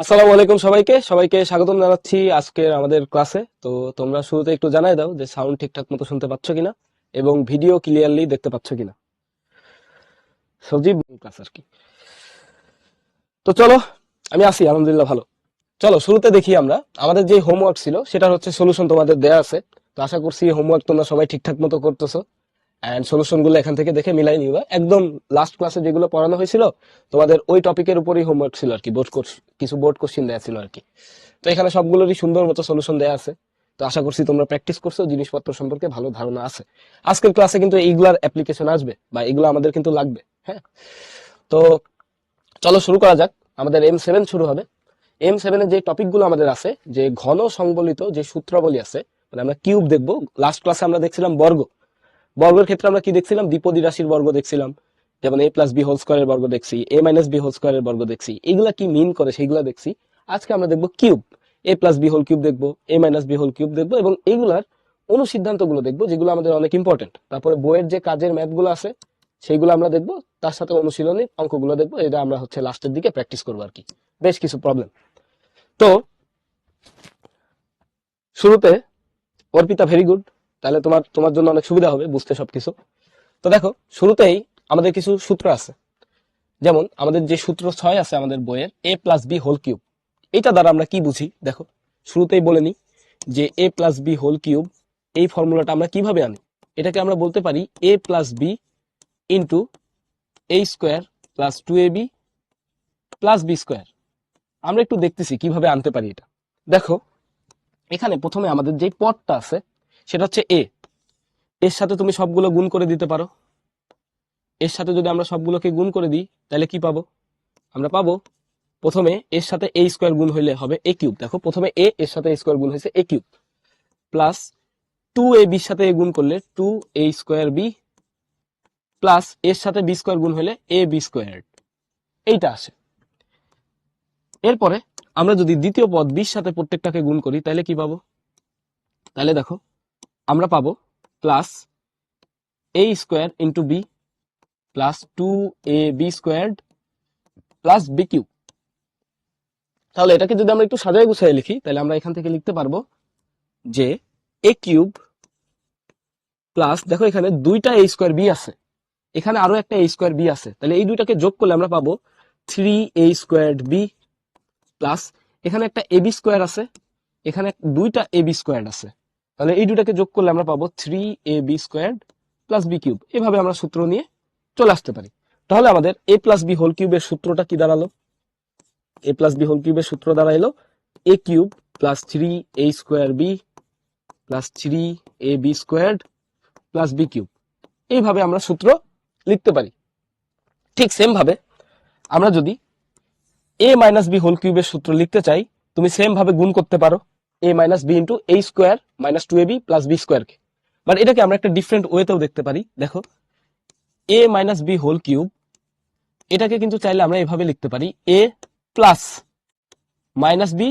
আসসালামু আলাইকুম সবাইকে। সবাইকে স্বাগতম জানাচ্ছি আজকের আমাদের ক্লাসে। তো তোমরা শুরুতে একটু জানাই দাও যে সাউন্ড ঠিকঠাক মতো শুনতে পাচ্ছ কিনা এবং ভিডিও ক্লিয়ারলি দেখতে পাচ্ছ কিনা। সজীব ক্লাস আর কি। তো চলো, আমি আসি আলহামদুলিল্লাহ ভালো। চলো, শুরুতে দেখি আমরা। আমাদের যে হোমওয়ার্ক ছিল, সেটার হচ্ছে সলিউশন তোমাদের দেয়া আছে। তো আশা করছি হোমওয়ার্ক তোমরা সবাই ঠিকঠাক মতো করতেছো। অ্যান্ড সলিউশনগুলো এখান থেকে দেখে মিলাই নিবা। একদম লাস্ট ক্লাসে যেগুলো পড়ানো হয়েছিল, তোমাদের ওই টপিকের উপরেই হোমওয়ার্ক ছিল আর কি বোর্ড কোর্স কিছু বোর্ড কোশ্চিন দেওয়া ছিল আর কি। তো এখানে সবগুলোরই সুন্দর মতো সলিউশন দেওয়া আছে। তো আশা করছি তোমরা প্র্যাকটিস করছ, জিনিসপত্র সম্পর্কে ভালো ধারণা আছে। আজকের ক্লাসে কিন্তু এইগুলার অ্যাপ্লিকেশন আসবে, বা এগুলো আমাদের কিন্তু লাগবে হ্যাঁ? তো চলো শুরু করা যাক। আমাদের এম সেভেন শুরু হবে। এম সেভেনের যে টপিকগুলো আমাদের আছে, যে ঘন সংবলিত যে সূত্রাবলী আছে মানে আমরা কিউব দেখব। লাস্ট ক্লাসে আমরা দেখছিলাম বর্গ। বর্গের ক্ষেত্রে আমরা কি দেখছিলাম? দ্বিপদী রাশির বর্গ দেখছিলাম। যেমন এ প্লাস বি হোল স্কোয়ারের বর্গ দেখছি এ মাইনাস বি হোল স্কোয়ারের বর্গ দেখছি। এগুলা কি মিন করে? সেইগুলা দেখছি। আজকে আমরা দেখব cube a plus b whole cube দেখব a minus b whole cube দেখব এবং এগুলার অনুসিদ্ধান্তগুলো দেখব, যেগুলো আমাদের অনেক ইম্পর্টেন্ট তারপরে বইয়ের যে কাজের ম্যাথগুলো আছে, সেইগুলো আমরা দেখব। তার সাথে অনুশীলনী অঙ্কগুলো দেখব। এটা আমরা হচ্ছে লাস্টের দিকে প্র্যাকটিস করব আর কি। বেশ কিছু প্রবলেম তো, শুরুতে অর্পিতা ভেরি গুড তাহলে তোমার তোমার জন্য অনেক সুবিধা হবে বুঝতে সবকিছু। তো দেখো, শুরুতেই আমাদের কিছু সূত্র আছে। যেমন, আমাদের যে সূত্র ছয় আছে আমাদের বইয়ের a plus b whole cube এটা দ্বারা আমরা কি বুঝি? দেখো, শুরুতেই বলে নিই যে a plus b whole cube এই ফর্মুলাটা আমরা কীভাবে আনি? এটাকে আমরা বলতে পারি a plus b into a square plus two a b plus b square আমরা একটু দেখতেছি কীভাবে আনতে পারি এটা। দেখো, এখানে প্রথমে আমাদের যে পদটা আছে সেটা হচ্ছে এ এর সাথে তুমি সবগুলো গুণ করে দিতে পারো। এর সাথে যদি আমরা সবগুলোকে গুণ করে দিই, তাহলে কি পাবো? আমরা পাবো প্রথমে এর সাথে এ স্কোয়ার গুণ হইলে হবে এ কিউব দেখো, প্রথমে এ এর সাথে স্কোয়ার গুণ হয়েছে a cube plus two a বির সাথে এ গুণ করলে two a square b plus এর সাথে বি স্কোয়ার গুণ হলে এ বি স্কোয়ার এইটা আসে। এরপরে আমরা যদি দ্বিতীয় পদ বির সাথে প্রত্যেকটাকে গুণ করি, তাহলে কি পাবো? তাহলে দেখো আমরা পাবো plus a square into b plus two a b squared plus b cube তাহলে এটাকে যদি আমরা একটু সাজায় গুছাই লিখি, তাহলে আমরা এখান থেকে লিখতে পারব যে এ কিউব প্লাস দেখো এখানে দুইটা এ স্কোয়ার বি আছে। এখানে আরও একটা এ স্কোয়ার বি আছে। তাহলে এই দুইটাকে যোগ করলে আমরা পাবো three a square b plus এখানে একটা এ বি স্কোয়ার আছে, এখানে দুইটা এ বি স্কোয়ার আছে। তাহলে এই দুটাকে যোগ করলে আমরা পাবো three a b square plus b cube এভাবে আমরা সূত্র নিয়ে চলে আসতে পারি। তাহলে আমাদের এ প্লাস বি হোল কিউবের সূত্রটা কি দাঁড়াল? এ প্লাস বি হোল কিউবের সূত্র দাঁড়াইলো। A cube plus three a square b plus three a b square plus b cube এইভাবে আমরা সূত্র লিখতে পারি। ঠিক সেম ভাবে আমরা যদি এ মাইনাস বি হোল কিউবের সূত্র লিখতে চাই, তুমি সেম ভাবে গুণ করতে পারো। A minus b into a square minus two a b plus b স্কোয়ারকে বাট এটাকে আমরা একটা ডিফারেন্ট ওয়েতেও দেখতে পারি, দেখো। A minus b whole cube এটাকে কিন্তু চাইলে আমরা এভাবে লিখতে পারি এ প্লাস মাইনাস বি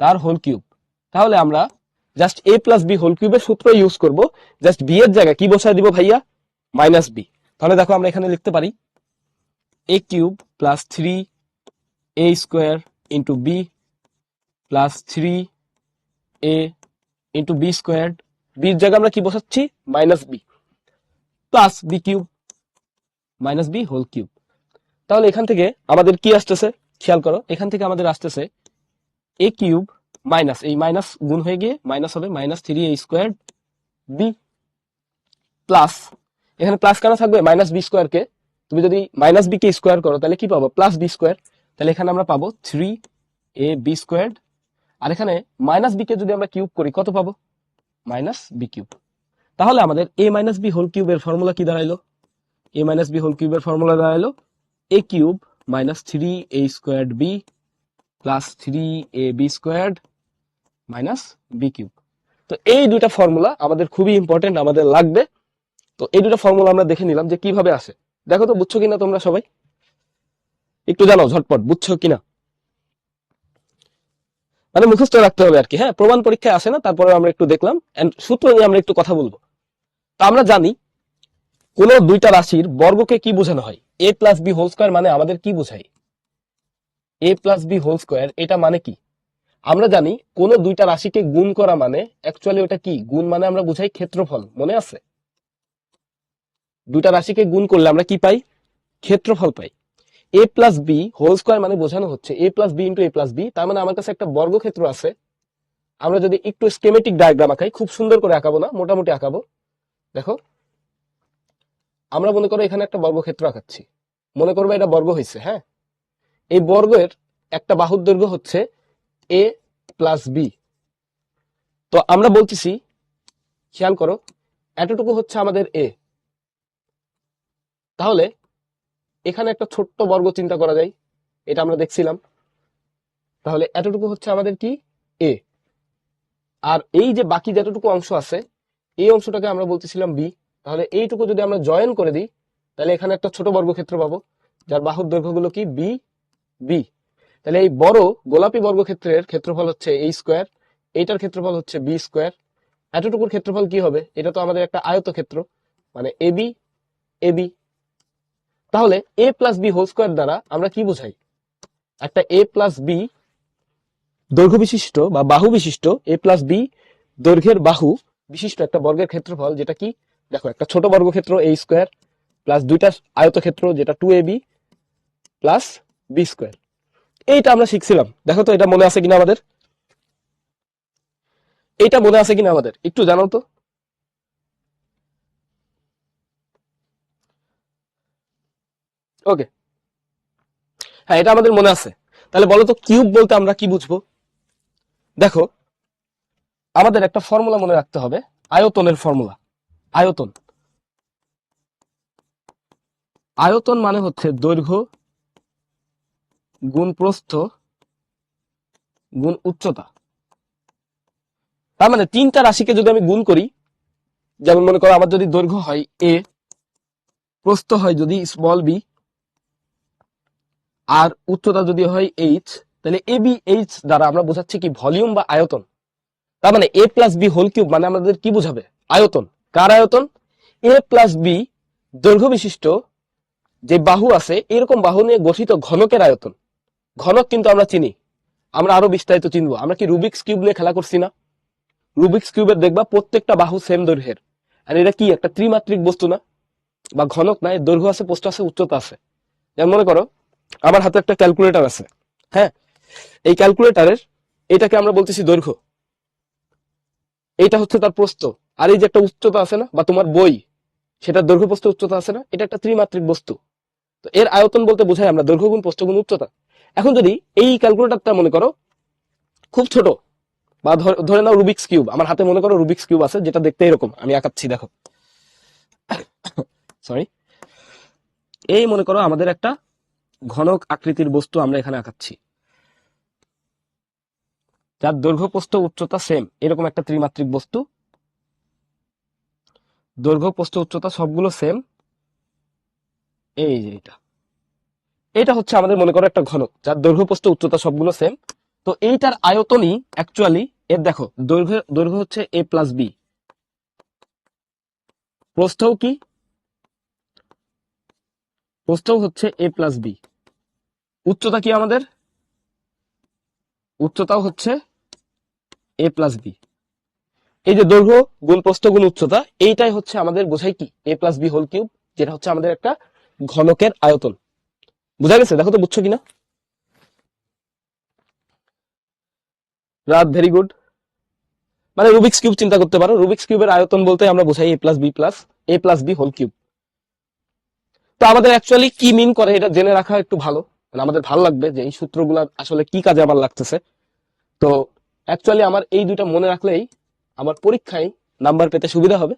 তার হোল কিউব তাহলে আমরা just a plus b whole কিউবের সূত্র ইউজ করব জাস্ট বি এর জায়গায় কি বসায় দিব ভাইয়া? মাইনাস বি তাহলে দেখো আমরা এখানে লিখতে পারি a cube plus three a square into b plus three a into b squared বির জায়গায় আমরা কি বসাচ্ছি? Minus b plus b cube minus b whole cube তাহলে এখান থেকে আমাদের কি আসতেছে? খেয়াল করো, এখান থেকে আমাদের আসতেছে এ কিউব মাইনাস এই মাইনাস গুণ হয়ে গিয়ে মাইনাস হবে minus three a square b plus এখানে প্লাস কেন থাকবে? মাইনাস বি স্কোয়ার কে। তুমি যদি মাইনাস বি কে স্কোয়ার করো, তাহলে কি পাবো? প্লাস বি স্কোয়ার তাহলে এখানে আমরা পাবো থ্রি এ বি স্কোয়ার আর এখানে মাইনাস বি কে যদি আমরা কিউব করি, কত পাবো? মাইনাস বি কিউব তাহলে আমাদের এ মাইনাস বি হোল কিউবের ফর্মুলা কি দাঁড়াইলো? এ মাইনাস বি হোল কিউবের formula দাঁড়াইলো a cube minus three a squared b plus three a b squared minus b cube তো এই দুইটা ফর্মুলা আমাদের খুবই ইম্পর্টেন্ট আমাদের লাগবে। তো এই দুটো ফর্মুলা আমরা দেখে নিলাম যে কীভাবে আসে। দেখো তো, বুঝছ কিনা তোমরা সবাই? একটু জানো ঝটপট, বুঝছ কিনা? মানে মুখস্থ রাখতে হবে আর কি হ্যাঁ? প্রমাণ পরীক্ষায় আসে না তারপরে আমরা একটু দেখলাম সূত্র নিয়ে আমরা একটু কথা বলব। তো আমরা জানি, কোন দুইটা রাশির বর্গকে কি বোঝানো হয়? A plus b whole square মানে আমাদের কি বোঝায়? A plus b whole square এটা মানে কি? আমরা জানি, কোন দুইটা রাশিকে গুণ করা মানে অ্যাকচুয়ালি ওটা কি? গুণ মানে আমরা বুঝাই ক্ষেত্রফল, মনে আছে? দুইটা রাশিকে গুণ করলে আমরা কি পাই? ক্ষেত্রফল পাই। A plus b whole square মানে বোঝানো হচ্ছে a plus b into a plus b তার মানে আমার কাছে একটা বর্গক্ষেত্র আছে। আমরা যদি একটু স্কেমেটিক ডায়াগ্রাম আঁকাই, খুব সুন্দর করে আঁকাবো না, মোটামুটি আঁকাবো। দেখো, আমরা মনে করো এখানে একটা বর্গক্ষেত্র আঁকাচ্ছি। মনে করব এটা বর্গ হয়েছে হ্যাঁ? এই বর্গের একটা বাহুর দৈর্ঘ্য হচ্ছে এ প্লাস বি তো আমরা বলতেছি, খেয়াল করো, এতটুকু হচ্ছে আমাদের এ তাহলে এখানে একটা ছোট্ট বর্গ চিন্তা করা যায়। এটা আমরা দেখছিলাম। তাহলে এতটুকু হচ্ছে আমাদের কি? এ আর এই যে বাকি যতটুকু অংশ আছে, এই অংশটাকে আমরা বলতেছিলাম বি তাহলে এইটুকু যদি আমরা জয়েন করে দিই, তাহলে এখানে একটা ছোট বর্গক্ষেত্র পাবো, যার বাহুর দৈর্ঘ্যগুলো কি? বি বি তাহলে এই বড় গোলাপি বর্গক্ষেত্রের ক্ষেত্রফল হচ্ছে এই স্কোয়ার এইটার ক্ষেত্রফল হচ্ছে বি স্কোয়ার এতটুকুর ক্ষেত্রফল কি হবে? এটা তো আমাদের একটা আয়তক্ষেত্র মানে এ বি এ বি তাহলে a plus b whole square দ্বারা আমরা কি বোঝাই? একটা এ প্লাস বি দৈর্ঘ্য বিশিষ্ট বা বাহু বিশিষ্ট এ প্লাস বি দৈর্ঘ্যের বাহু বিশিষ্ট একটা বর্গের ক্ষেত্রফল, যেটা কি? দেখো, একটা ছোট বর্গক্ষেত্র এ স্কোয়ার প্লাস দুইটা আয়তক্ষেত্র, যেটা two a b plus b square এইটা আমরা শিখছিলাম। দেখো তো, এটা মনে আছে কিনা আমাদের? এইটা মনে আছে কিনা আমাদের? একটু জানাও তো। ওকে হ্যাঁ এটা আমাদের মনে আছে। তাহলে বলো তো কিউব বলতে আমরা কি বুঝব? দেখো, আমাদের একটা ফর্মুলা মনে রাখতে হবে। আয়তনের ফর্মুলা আয়তন। আয়তন মানে হচ্ছে দৈর্ঘ্য গুণ প্রস্থ গুণ উচ্চতা। তার মানে তিনটা রাশিকে যদি আমি গুণ করি, যেমন মনে করো আমার যদি দৈর্ঘ্য হয় এ প্রস্থ হয় যদি স্মল বি আর উচ্চতা যদি হয় এইচ তাহলে এ বি এইচ দ্বারা আমরা বোঝাচ্ছি কি ভলিউম বা আয়তন। তার মানে a plus b whole cube মানে আমাদের কি বোঝাবে? আয়তন। কার আয়তন? এ প্লাস বি দৈর্ঘ্য বিশিষ্ট যে বাহু আছে, এরকম বাহু নিয়ে গঠিত ঘনকের আয়তন। ঘনক কিন্তু আমরা চিনি। আমরা আরও বিস্তারিত চিনবো। আমরা কি রুবিক্স কিউব নিয়ে খেলা করছি না? রুবিক্স কিউবের দেখবা প্রত্যেকটা বাহু সেম দৈর্ঘ্যের। আর এটা কি? একটা ত্রিমাত্রিক বস্তু না? বা ঘনক না এর দৈর্ঘ্য আছে পোস্ট আছে, উচ্চতা আছে। যেমন মনে করো আমার হাতে একটা ক্যালকুলেটর আছে হ্যাঁ? এই ক্যালকুলেটরের এটাকে আমরা বলতেছি দৈর্ঘ্য। এইটা হচ্ছে তার প্রস্থ। আর এই যে একটা উচ্চতা আছে না, বা তোমার বই সেটা দৈর্ঘ্য প্রস্থ উচ্চতা আছে না, এটা একটা ত্রিমাত্রিক বস্তু। তো এর আয়তন বলতে বোঝাই আমরা দৈর্ঘ্য গুণ, প্রস্থ উচ্চতা। এখন যদি এই ক্যালকুলেটরটা মনে করো, খুব ছোট, বা ধরে নাও রুবিক্স কিউব আমার হাতে মনে করো রুবিক্স কিউব আছে, যেটা দেখতে এরকম, আমি আঁকাচ্ছি, দেখো। সরি এই মনে করো আমাদের একটা ঘনক আকৃতির বস্তু আমরা এখানে আঁকাচ্ছি। যার দৈর্ঘ্য প্রস্থ উচ্চতা সেম এরকম একটা ত্রিমাত্রিক বস্তু। দৈর্ঘ্য প্রস্থ উচ্চতা সবগুলো সেম এই যে এটা। এটা হচ্ছে আমাদের মনে করো একটা ঘনক, যার দৈর্ঘ্য প্রস্থ উচ্চতা সবগুলো সেম তো এইটার আয়তনই অ্যাকচুয়ালি এর দেখো দৈর্ঘ্য দৈর্ঘ্য হচ্ছে এ প্লাস বি প্রস্থও কি? প্রস্থও হচ্ছে এ প্লাস বি উচ্চতা কি আমাদের? উচ্চতাও হচ্ছে এ প্লাস বি এই যে দৈর্ঘ্য গুণ প্রস্থ গুণ উচ্চতা, এইটাই হচ্ছে আমাদের বোঝাই কি? A plus b whole cube যেটা হচ্ছে আমাদের একটা ঘনকের আয়তন। বুঝা গেছে? দেখো তো, বুঝছ কিনা? রাত ভেরি গুড মানে রুবিক্স কিউব চিন্তা করতে পারো। রুবিক্স কিউবের আয়তন বলতে আমরা বোঝাই a plus b plus a plus b whole cube তো আমাদের অ্যাকচুয়ালি কি মিন করে? এটা জেনে রাখা একটু ভালো। মানে আমাদের ভালো লাগবে যে এই সূত্রগুলো আসলে কি কাজে আমার লাগতেছে। তো অ্যাকচুয়ালি আমার এই দুইটা মনে রাখলেই আমার পরীক্ষায় নাম্বার পেতে সুবিধা হবে।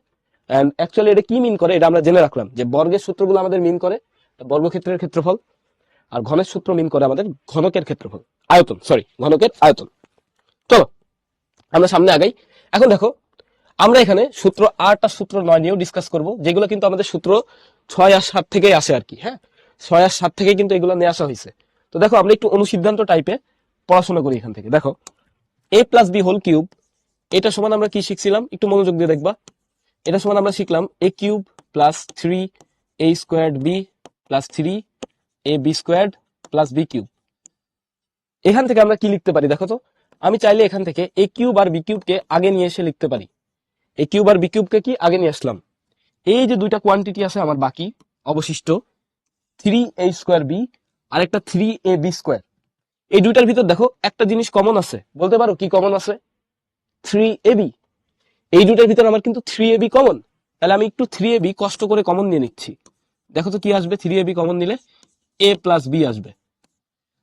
এন্ড অ্যাকচুয়ালি এটা কি মিন করে এটা আমরা জেনে রাখলাম যে বর্গের সূত্রগুলো আমাদের মিন করে, বর্গক্ষেত্রের ক্ষেত্রফল, আর ঘনের সূত্র মিন করে আমাদের ঘনকের ক্ষেত্রফল, আয়তন সরি ঘনকের আয়তন। চলো, আমরা সামনে আগাই। এখন দেখো, আমরা এখানে সূত্র আট আর সূত্র নয় নিয়েও ডিসকাস করব, যেগুলো কিন্তু আমাদের সূত্র ছয় আর সাত থেকেই আসে আর কি হ্যাঁ? ছয় আর সাত থেকে কিন্তু এগুলো নিয়ে আসা হয়েছে তো দেখো, আমরা একটু অনুসিদ্ধান্ত টাইপে পড়াশোনা করি এখান থেকে। দেখো a plus b whole cube এটা সমান আমরা কি শিখছিলাম? একটু মনোযোগ দিয়ে দেখবা। এটা সমান আমরা শিখলাম a cube plus three a squared b plus three a b squared plus b cube এখান থেকে আমরা কি লিখতে পারি? দেখো তো, আমি চাইলে এখান থেকে এ কিউব আর বি কিউবকে আগে নিয়ে এসে লিখতে পারি। এ কিউব আর বি কিউবকে কি আগে নিয়ে আসলাম। এই যে দুইটা কোয়ান্টিটি আছে আমার বাকি, অবশিষ্ট থ্রি এ স্কোয়ার বি আর একটা থ্রি এ বি স্কোয়ার এই দুইটার ভিতর দেখো একটা জিনিস কমন আছে। বলতে পারো কি কমন আছে? থ্রি এ বি এই দুইটার ভিতর আমার কিন্তু থ্রি এ বি কমন তাহলে আমি একটু থ্রি এ বি কষ্ট করে কমন নিয়ে নিচ্ছি। দেখো তো কি আসবে? থ্রি এ বি কমন নিলে এ প্লাস বি আসবে।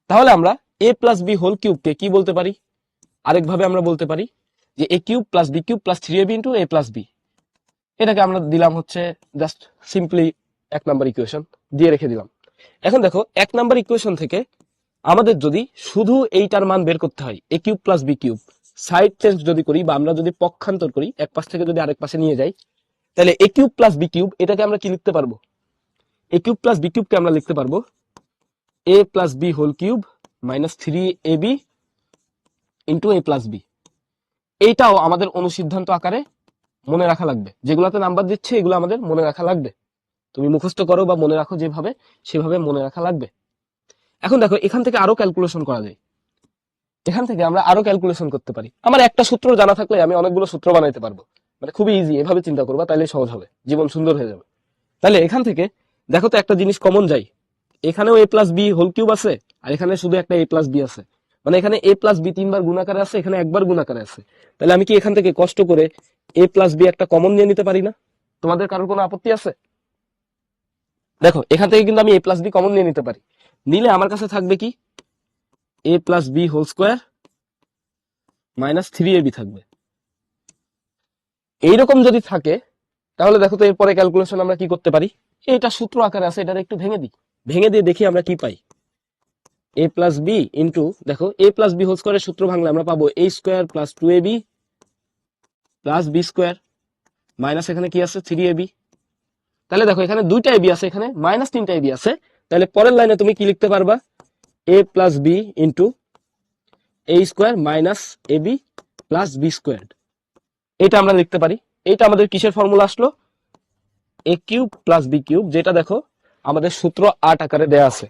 তাহলে আমরা এ প্লাস বি হোল কিউবকে কি বলতে পারি? আরেকভাবে আমরা বলতে পারি যে a cube plus b cube plus three a b into a plus b এটাকে আমরা দিলাম হচ্ছে জাস্ট সিম্পলি এক নাম্বার ইকুয়েশন দিয়ে রেখে দিলাম। এখন দেখো, এক নাম্বার ইকুয়েশন থেকে আমাদের যদি শুধু এইটার মান বের করতে হয় a cube plus b cube side change যদি করি বা আমরা যদি পক্ষান্তর করি, এক পাশ থেকে যদি আরেক পাশে নিয়ে যাই, তাহলে a cube plus b cube এটাকে আমরা কি লিখতে পারব? এ কিউব প্লাস বি কিউবকে আমরা লিখতে পারব? A plus b whole cube minus three a b into a plus b এইটাও আমাদের অনুসিদ্ধান্ত আকারে মনে রাখা লাগবে। যেগুলোতে নাম্বার দিচ্ছে, এগুলো আমাদের মনে রাখা লাগবে। তুমি মুখস্থ করো বা মনে রাখো যেভাবে, সেভাবে মনে রাখা লাগবে। এখন দেখো, এখান থেকে আরও ক্যালকুলেশন করা যায়। এখান থেকে আমরা আরও ক্যালকুলেশন করতে পারি। আমার একটা সূত্র জানা থাকলে আমি অনেকগুলো সূত্র বানাইতে পারব। মানে খুবই ইজি এভাবে চিন্তা করবা তাহলে সহজ হবে। জীবন সুন্দর হয়ে যাবে। তাহলে এখান থেকে দেখো তো একটা জিনিস কমন যাই এখানেও a plus b whole cube আছে, আর এখানে শুধু একটা এ প্লাস বি আছে। মানে এখানে এ প্লাস বি তিনবার গুণাকারে আছে, এখানে একবার গুণাকারে আছে। তাহলে আমি কি এখান থেকে কষ্ট করে এ প্লাস বি একটা কমন নিয়ে নিতে পারি না? তোমাদের কারোর কোনো আপত্তি আছে? দেখো, এখান থেকে কিন্তু আমি এ প্লাস বি কমন নিয়ে নিতে পারি। নিলে আমার কাছে থাকবে কি? A plus b whole square minus three a b থাকবে। এইরকম যদি থাকে, তাহলে দেখো তো এরপরে ক্যালকুলেশন আমরা কি করতে পারি? এটা সূত্র আকারে আছে এটা একটু ভেঙে দিই। ভেঙে দিয়ে দেখি আমরা কি পাই। এ প্লাস বি ইন্টু দেখো এ প্লাস বি হোল স্কোয়ারের সূত্র ভাঙলে আমরা পাবো a square plus two a b plus b square minus এখানে কি আছে? থ্রি এ বি তাহলে দেখো, এখানে দুইটা এবি আছে, এখানে মাইনাস তিনটা এবি আছে। তাহলে পরের লাইনে তুমি কি লিখতে পারবা? A plus b into a square minus a b plus b square এটা আমরা লিখতে পারি। এটা আমাদের কিসের ফর্মুলা আসলো? A cube plus b cube যেটা দেখো, আমাদের সূত্র আট আকারে দেয়া আছে।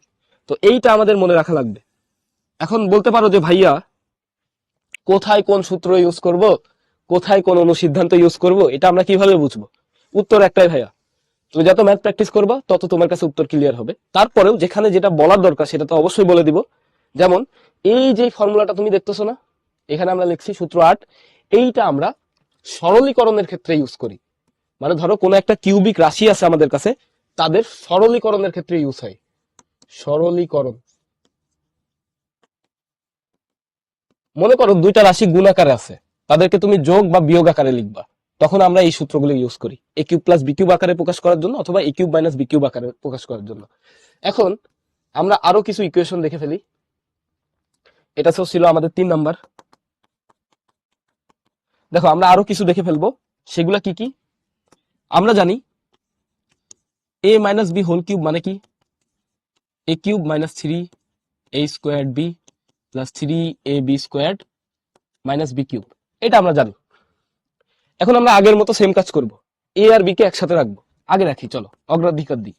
তো এইটা আমাদের মনে রাখা লাগবে। এখন বলতে পারো যে ভাইয়া, কোথায় কোন সূত্র ইউজ করব? কোথায় কোন অনুসিদ্ধান্ত ইউজ করব? এটা আমরা কীভাবে বুঝব? উত্তর একটাই ভাইয়া। তুমি যত ম্যাথ প্র্যাকটিস করবা, তত তোমার কাছে উত্তর ক্লিয়ার হবে। তারপরেও যেখানে যেটা বলার দরকার, সেটা তো অবশ্যই বলে দিব। যেমন, এই যে ফর্মুলাটা তুমি দেখতেছো না, এখানে আমরা লিখছি সূত্র আট, এইটা আমরা সরলীকরণের ক্ষেত্রে ইউজ করি। মানে ধরো কোনো একটা কিউবিক রাশি আছে আমাদের কাছে, তাদের সরলীকরণের ক্ষেত্রে ইউজ হয়। সরলীকরণ। মনে করো দুইটা রাশি গুণ আকারে আছে, তাদেরকে তুমি যোগ বা বিয়োগ আকারে লিখবা। তখন আমরা এই সূত্রগুলো ইউজ করি। A cube plus b cube আকারে প্রকাশ করার জন্য অথবা a cube minus b cube আকারে প্রকাশ করার জন্য। এখন আমরা আরও কিছু ইকুয়েশন দেখে ফেলি। এটা তো ছিল আমাদের তিন নাম্বার। দেখো, আমরা আরও কিছু দেখে ফেলব। সেগুলা কি কি? আমরা জানি a minus b whole cube মানে কি? A cube minus three a square b plus three a b square minus b cube এটা আমরা জানি। এখন আমরা আগের মতো সেম কাজ করব। এ আর বি কে একসাথে রাখব। আগে রাখি, চলো। অগ্রাধিকার দিই।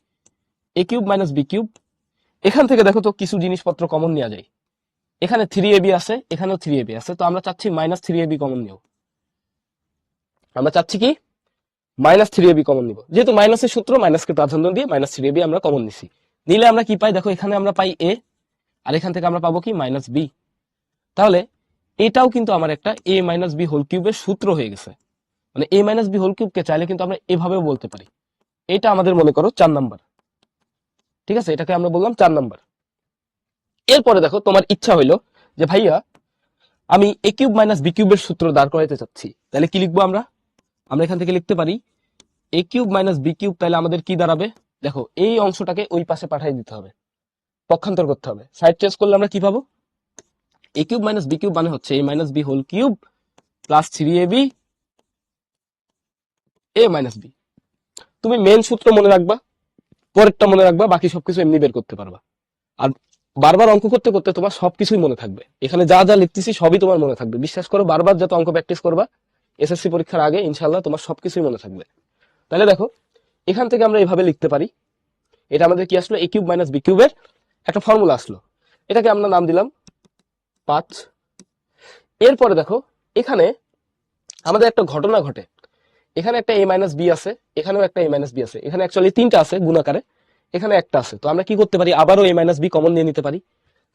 A cube minus b cube এখান থেকে দেখো তো কিছু জিনিসপত্র কমন নেওয়া যায়। এখানে থ্রি এ বি আছে, এখানেও থ্রি এ বি আছে। তো আমরা চাচ্ছি minus three a b common নিও আমরা চাচ্ছি কি? মাইনাস থ্রি এবি কমন নিব। যেহেতু মাইনাসের সূত্র মাইনাসকে প্রাধান্য দিয়ে মাইনাস থ্রি এবি আমরা কমন নিছি। নিলে আমরা কি পাই? দেখো, এখানে আমরা পাই এ আর এখান থেকে আমরা পাবো কি? মাইনাস বি তাহলে এটাও কিন্তু আমার একটা এ মাইনাস বি হোল কিউবের সূত্র হয়ে গেছে। মানে এ মাইনাস বি হোল কিউবকে চাইলে কিন্তু আমরা এভাবেও বলতে পারি। এটা আমাদের মনে করো চার নাম্বার ঠিক আছে? এটাকে আমরা বললাম চার নাম্বার এরপরে দেখো, তোমার ইচ্ছা হইল যে ভাইয়া, আমি এ কিউব মাইনাস বি কিউবের সূত্র দাঁড় করাইতে চাচ্ছি। তাহলে কি লিখব আমরা? আমরা এখান থেকে লিখতে পারি a cube minus b cube তাহলে আমাদের কি দাঁড়াবে? দেখো, এই অংশটাকে ওই পাশে পাঠিয়ে দিতে হবে। পক্ষান্তর করতে হবে। সাইড চেঞ্জ করলে আমরা কি পাবো? A cube minus b cube মানে হচ্ছে a minus b whole cube plus three a b a minus b তুমি মেন সূত্র মনে রাখবা, পরেরটা মনে রাখবা, বাকি সবকিছু এমনি বের করতে পারবা। আর বারবার অঙ্ক করতে করতে তোমার সবকিছুই মনে থাকবে। এখানে যা যা লিখতেছি সবই তোমার মনে থাকবে। বিশ্বাস করো, বারবার যত অঙ্ক প্র্যাকটিস করবা এসএসসি পরীক্ষার আগে ইনশাল্লাহ তোমার সবকিছুই মনে থাকবে। তাহলে দেখো, এখান থেকে আমরা এইভাবে লিখতে পারি। এটা আমাদের কি আসলো? এ কিউব মাইনাস বি কিউবের একটা ফর্মুলা আসলো। এটাকে আমরা নাম দিলাম পাঁচ এরপরে দেখো, এখানে আমাদের একটা ঘটনা ঘটে। এখানে একটা এ মাইনাস বি আছে, এখানেও একটা এ মাইনাস বি আছে। এখানে অ্যাকচুয়ালি তিনটা আছে গুণাকারে এখানে একটা আছে। তো আমরা কি করতে পারি? আবারও এ মাইনাস বি কমন নিয়ে নিতে পারি।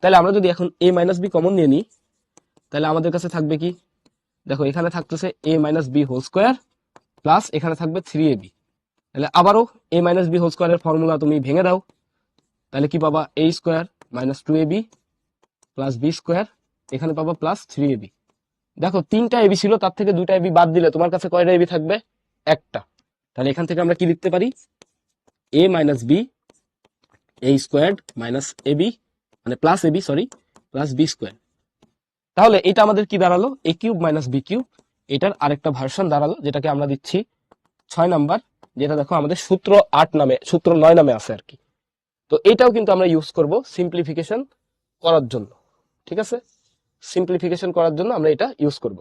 তাহলে আমরা যদি এখন এ মাইনাস বি কমন নিয়ে নিই, তাহলে আমাদের কাছে থাকবে কি? দেখো, এখানে থাকতেছে a minus b whole square plus এখানে থাকবে থ্রি এ বি তাহলে আবারও এ মাইনাস বি হোল স্কোয়ারের ফর্মুলা তুমি ভেঙে দাও। তাহলে কি পাবা? A square minus two a b plus b square এখানে পাবা প্লাস থ্রি এ বি দেখো, তিনটা এবি ছিল, তার থেকে দুইটা এবি বাদ দিলে তোমার কাছে কয়টা এবি থাকবে? একটা। তাহলে এখান থেকে আমরা কি লিখতে পারি? A minus b a square minus a b মানে plus a b sorry plus b square তাহলে এটা আমাদের কি দাঁড়াল? A cube minus b cube এটার আরেকটা ভার্সন দাঁড়াল, যেটাকে আমরা দিচ্ছি ছয় নাম্বার, যেটা দেখো আমাদের সূত্র আট নামে, সূত্র নয় নামে আছে আর কি। তো এটাও কিন্তু আমরা ইউজ করব সিম্পলিফিকেশন করার জন্য, ঠিক আছে? সিম্পলিফিকেশন করার জন্য আমরা এটা ইউজ করব।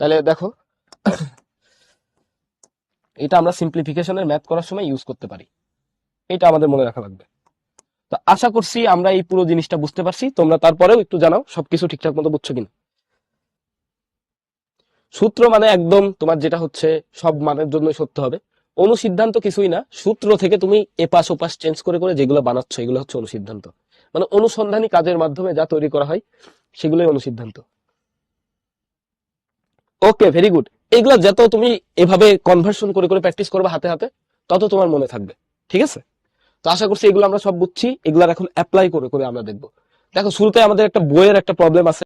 তাহলে দেখো, এটা আমরা সিম্পলিফিকেশনের ম্যাথ করার সময় ইউজ করতে পারি। এটা আমাদের মনে রাখা লাগবে। তো আশা করছি আমরা এই পুরো জিনিসটা বুঝতে পারছি। তোমরা তারপরেও একটু জানাও, সবকিছু ঠিকঠাক মতো বুঝছ কিনা। সূত্র মানে একদম তোমার যেটা হচ্ছে, সব মানের জন্য সত্য হবে। অনুসিদ্ধান্ত কিছুই না। সূত্র থেকে তুমি এপাশ ওপাশ চেঞ্জ করে করে যেগুলো বানাচ্ছ, এগুলো হচ্ছে অনুসিদ্ধান্ত। মানে অনুসন্ধানী কাজের মাধ্যমে যা তৈরি করা হয়, সেগুলোই অনুসিদ্ধান্ত। ওকে ভেরি গুড এগুলো যত তুমি এভাবে কনভার্সন করে করে প্র্যাকটিস করবে হাতে হাতে, তত তোমার মনে থাকবে। ঠিক আছে? তো আশা করছি এগুলো আমরা সব বুঝছি। এগুলার এখন অ্যাপ্লাই করে করে আমরা দেখব। দেখো, শুরুতে আমাদের একটা বইয়ের একটা প্রবলেম আছে।